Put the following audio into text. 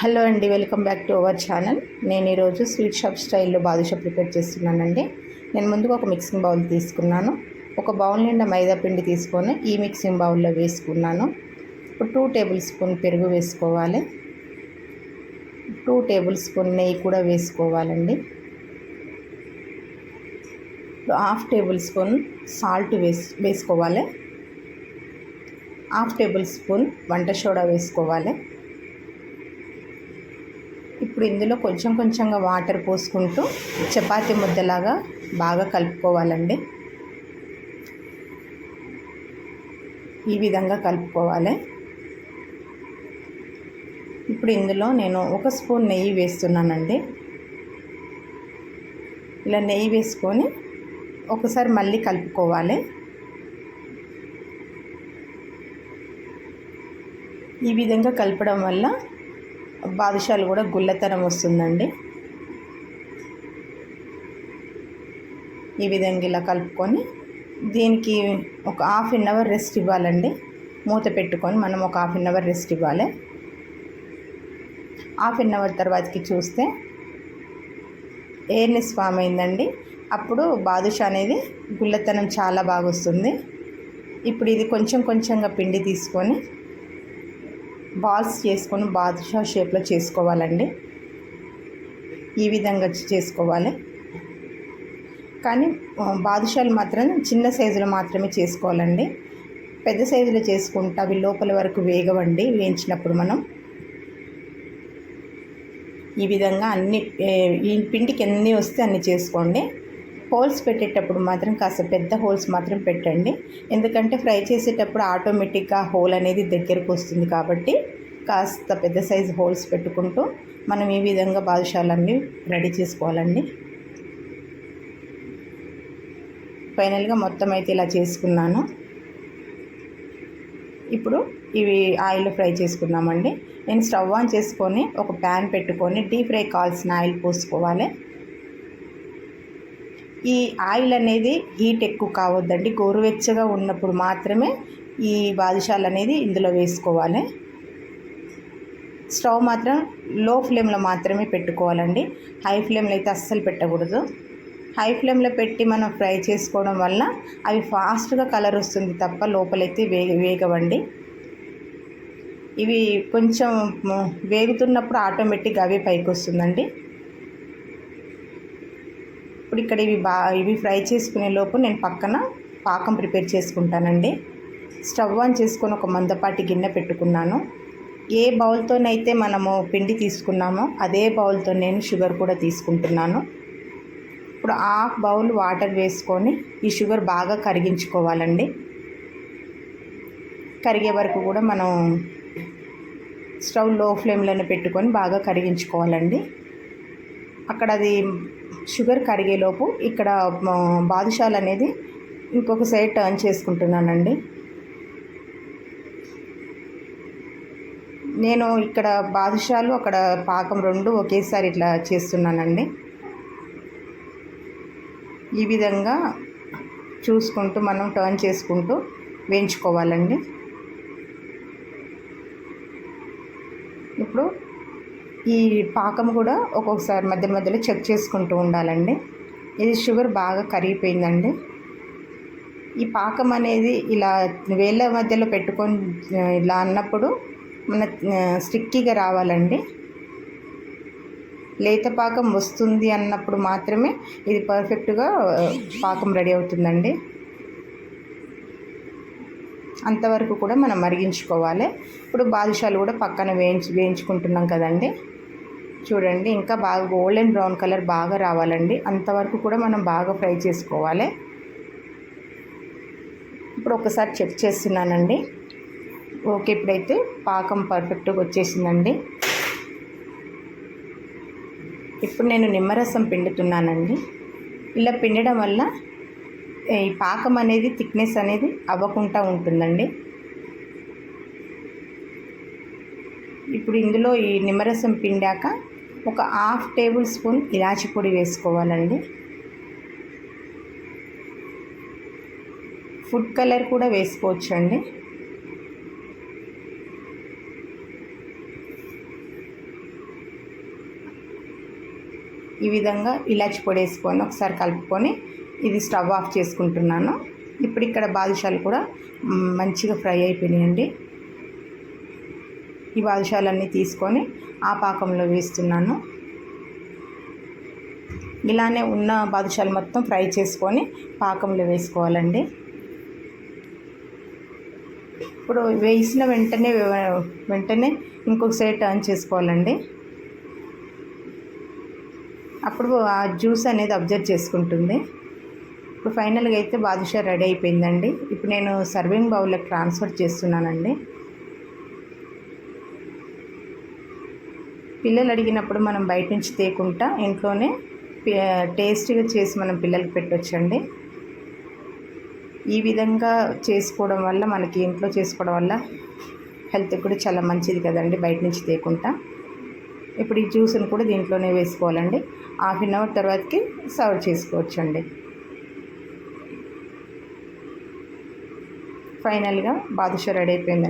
Hello అండి welcome back to our channel. నేను ఈరోజు స్వీట్ షాప్ స్టైల్లో బాదుషా ప్రిపేర్ చేస్తున్నానండి. నేను ముందుగా ఒక మిక్సింగ్ బౌల్ తీసుకున్నాను. ఒక బౌల్ నిండా మైదా పిండి తీసుకొని ఈ మిక్సింగ్ బౌల్లో వేసుకున్నాను. ఇప్పుడు టూ టేబుల్ స్పూన్ పెరుగు వేసుకోవాలి. టూ టేబుల్ స్పూన్ నెయ్యి కూడా వేసుకోవాలండి. హాఫ్ టేబుల్ స్పూన్ సాల్ట్ వేస్ వేసుకోవాలి. హాఫ్ టేబుల్ స్పూన్ వంట సోడా వేసుకోవాలి. ఇప్పుడు ఇందులో కొంచెం కొంచెంగా వాటర్ పోసుకుంటూ చపాతి ముద్దలాగా బాగా కలుపుకోవాలండి. ఈ విధంగా కలుపుకోవాలి. ఇప్పుడు ఇందులో నేను ఒక స్పూన్ నెయ్యి వేస్తున్నానండి. ఇలా నెయ్యి వేసుకొని ఒకసారి మళ్ళీ కలుపుకోవాలి. ఈ విధంగా కలపడం వల్ల బాదుషాలు కూడా గుల్లతనం వస్తుందండి. ఈ విధంగా ఇలా కలుపుకొని దీనికి ఒక హాఫ్ అన్ అవర్ రెస్ట్ ఇవ్వాలండి. మూత పెట్టుకొని మనం ఒక హాఫ్ అన్ అవర్ రెస్ట్ ఇవ్వాలి. హాఫ్ అన్ అవర్ తర్వాతకి చూస్తే ఎయిర్నెస్ ఫామ్ అయిందండి. అప్పుడు బాదుషా అనేది గుల్లతనం చాలా బాగా వస్తుంది. ఇప్పుడు ఇది కొంచెం కొంచెంగా పిండి తీసుకొని బాల్స్ చేసుకొని బాదుషా షేప్లో చేసుకోవాలండి. ఈ విధంగా చేసుకోవాలి. కానీ బాదుషాలు మాత్రం చిన్న సైజులో మాత్రమే చేసుకోవాలండి. పెద్ద సైజులో చేసుకుంటే అవి లోపల వరకు వేగవండి వేయించినప్పుడు మనం. ఈ విధంగా అన్ని ఈ పిండికి ఎన్ని వస్తే అన్ని చేసుకోండి. హోల్స్ పెట్టేటప్పుడు మాత్రం కాస్త పెద్ద హోల్స్ మాత్రం పెట్టండి. ఎందుకంటే ఫ్రై చేసేటప్పుడు ఆటోమేటిక్గా హోల్ అనేది దగ్గరకు వస్తుంది కాబట్టి కాస్త పెద్ద సైజు హోల్స్ పెట్టుకుంటూ మనం ఈ విధంగా బాదుషాలన్నీ రెడీ చేసుకోవాలండి. ఫైనల్గా మొత్తం అయితే ఇలా చేసుకున్నాను. ఇప్పుడు ఇవి ఆయిల్ ఫ్రై చేసుకున్నామండి. నేను స్టవ్ ఆన్ చేసుకొని ఒక ప్యాన్ పెట్టుకొని డీప్ ఫ్రై కావాల్సిన ఆయిల్ పోసుకోవాలి. ఈ ఆయిల్ అనేది హీట్ ఎక్కువ కావద్దండి. గోరువెచ్చగా ఉన్నప్పుడు మాత్రమే ఈ బాదుషాలు అనేది ఇందులో వేసుకోవాలి. స్టవ్ మాత్రం లో ఫ్లేమ్లో మాత్రమే పెట్టుకోవాలండి. హై ఫ్లేమ్లో అయితే అస్సలు పెట్టకూడదు. హై ఫ్లేమ్లో పెట్టి మనం ఫ్రై చేసుకోవడం వల్ల అవి ఫాస్ట్గా కలర్ వస్తుంది తప్ప లోపలైతే వేగ వేగవండి. ఇవి కొంచెం వేగుతున్నప్పుడు ఆటోమేటిక్గా అవే పైకి వస్తుందండి ఇప్పుడు ఇక్కడ ఇవి బా ఇవి ఫ్రై చేసుకునే లోపు నేను పక్కన పాకం ప్రిపేర్ చేసుకుంటానండి. స్టవ్ ఆన్ చేసుకొని ఒక మందపాటి గిన్నె పెట్టుకున్నాను. ఏ బౌల్తోనైతే మనము పిండి తీసుకున్నామో అదే బౌల్తో నేను షుగర్ కూడా తీసుకుంటున్నాను. ఇప్పుడు హాఫ్ బౌల్ వాటర్ వేసుకొని ఈ షుగర్ బాగా కరిగించుకోవాలండి. కరిగే వరకు కూడా మనం స్టవ్లో ఫ్లేమ్లోనే పెట్టుకొని బాగా కరిగించుకోవాలండి. అక్కడ అది షుగర్ కరిగేలోపు ఇక్కడ బాదుషాలు అనేది ఇంకొక సైడ్ టర్న్ చేసుకుంటున్నానండి. నేను ఇక్కడ బాదుషాలు అక్కడ పాకం రెండు ఒకేసారి ఇట్లా చేస్తున్నానండి. ఈ విధంగా చూసుకుంటూ మనం టర్న్ చేసుకుంటూ వేయించుకోవాలండి ఇప్పుడు ఈ పాకం కూడా ఒక్కొక్కసారి మధ్య మధ్యలో చెక్ చేసుకుంటూ ఉండాలండి. ఇది షుగర్ బాగా కరిగిపోయిందండి. ఈ పాకం అనేది ఇలా వేళ్ళ మధ్యలో పెట్టుకొని ఇలా అన్నప్పుడు మన స్టిక్కీగా రావాలండి. లేత పాకం వస్తుంది అన్నప్పుడు మాత్రమే ఇది పర్ఫెక్ట్గా పాకం రెడీ అవుతుందండి. అంతవరకు కూడా మనం మరిగించుకోవాలి. ఇప్పుడు బాదుషాలు కూడా పక్కన వేయించి వేయించుకుంటున్నాం కదండి. చూడండి ఇంకా బాగా గోల్డెన్ బ్రౌన్ కలర్ బాగా రావాలండి. అంతవరకు కూడా మనం బాగా ఫ్రై చేసుకోవాలి. ఇప్పుడు ఒకసారి చెక్ చేస్తున్నానండి. ఓకే ఇప్పుడైతే పాకం పర్ఫెక్ట్గా వచ్చేసిందండి. ఇప్పుడు నేను నిమ్మరసం పిండుతున్నానండి. ఇలా పిండడం వల్ల ఈ పాకం అనేది థిక్నెస్ అనేది అవ్వకుండా ఉంటుందండి. ఇప్పుడు ఇందులో ఈ నిమ్మరసం పిండాక ఒక హాఫ్ టేబుల్ స్పూన్ ఇలాచి పొడి వేసుకోవాలండి. ఫుడ్ కలర్ కూడా వేసుకోవచ్చండి. ఈ విధంగా ఇలాచి పొడి వేసుకొని ఒకసారి కలుపుకొని ఇది స్టవ్ ఆఫ్ చేసుకుంటున్నాను. ఇప్పుడు ఇక్కడ బాదుషాలు కూడా మంచిగా ఫ్రై అయిపోయినాయండి. ఈ బాదుషాలన్నీ తీసుకొని ఆ పాకంలో వేస్తున్నాను. ఇలానే ఉన్న బాదుషాలు మొత్తం ఫ్రై చేసుకొని పాకంలో వేసుకోవాలండి. ఇప్పుడు వేసిన వెంటనే వెంటనే ఇంకొక సైడ్ టర్న్ చేసుకోవాలండి. అప్పుడు ఆ జ్యూస్ అనేది అబ్జర్వ్ చేసుకుంటుంది. ఇప్పుడు ఫైనల్గా అయితే బాదుషా రెడీ అయిపోయిందండి. ఇప్పుడు నేను సర్వింగ్ బౌల్లోకి ట్రాన్స్ఫర్ చేస్తున్నానండి. పిల్లలు అడిగినప్పుడు మనం బయట నుంచి తేకుండా ఇంట్లోనే టేస్టీగా చేసి మనం పిల్లలకి పెట్టొచ్చండి. ఈ విధంగా చేసుకోవడం వల్ల మనకి ఇంట్లో చేసుకోవడం వల్ల హెల్త్ కూడా చాలా మంచిది కదండి బయట నుంచి తేకుండా ఇప్పుడు ఈ జ్యూస్ని కూడా దీంట్లోనే వేసుకోవాలండి. హాఫ్ అన్ అవర్ తర్వాతకి సర్వ్ చేసుకోవచ్చండి. ఫైనల్గా బాదుషా రెడీ అయిపోయింది